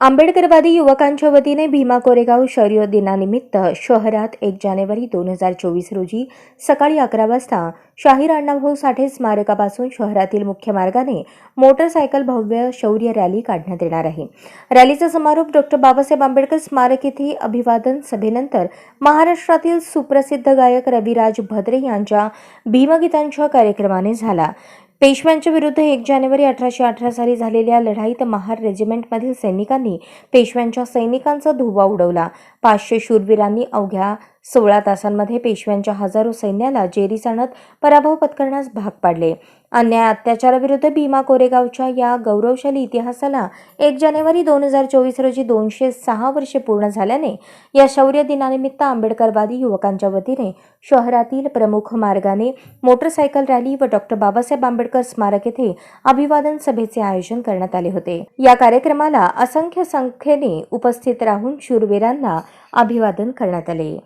आंबेडकरवादी युवकांच्या वतीने भीमा कोरेगाव शौर्य दिनानिमित्त शहरात एक जानेवारी दोन हजार चोवीस रोजी सकाळी अकरा वाजता शाहीर अण्णाभाऊ साठे स्मारकापासून शहरातील मुख्य मार्गाने मोटरसायकल भव्य शौर्य रॅली काढण्यात येणार आहे. रॅलीचा समारोप डॉक्टर बाबासाहेब आंबेडकर स्मारक येथे अभिवादन सभेनंतर महाराष्ट्रातील सुप्रसिद्ध गायक रविराज भद्रे यांच्या भीमगीतांच्या कार्यक्रमाने झाला. पेशव्यांच्या विरुद्ध एक जानेवारी अठराशे अठरा साली झालेल्या लढाईत महार रेजिमेंटमधील सैनिकांनी पेशव्यांच्या सैनिकांचा धुव्वा उडवला. पाचशे शूरवीरांनी अवघ्या सोळा तासांमध्ये पेशव्यांच्या हजारो सैन्याला जेरीस आणत पराभव पत्करण्यास भाग पाडले. अन्याय अत्याचाराविरुद्ध भीमा कोरेगावच्या या गौरवशाली इतिहासाला एक जानेवारी दोन हजार चोवीस रोजी दोनशे सहा वर्षे पूर्ण झाल्याने या शौर्य दिनानिमित्त आंबेडकरवादी युवकांच्या वतीने शहरातील प्रमुख मार्गाने मोटरसायकल रॅली व डॉक्टर बाबासाहेब आंबेडकर स्मारक येथे अभिवादन सभेचे आयोजन करण्यात आले होते. या कार्यक्रमाला असंख्य संख्येने उपस्थित राहून शूरवीरांना अभिवादन करण्यात आले.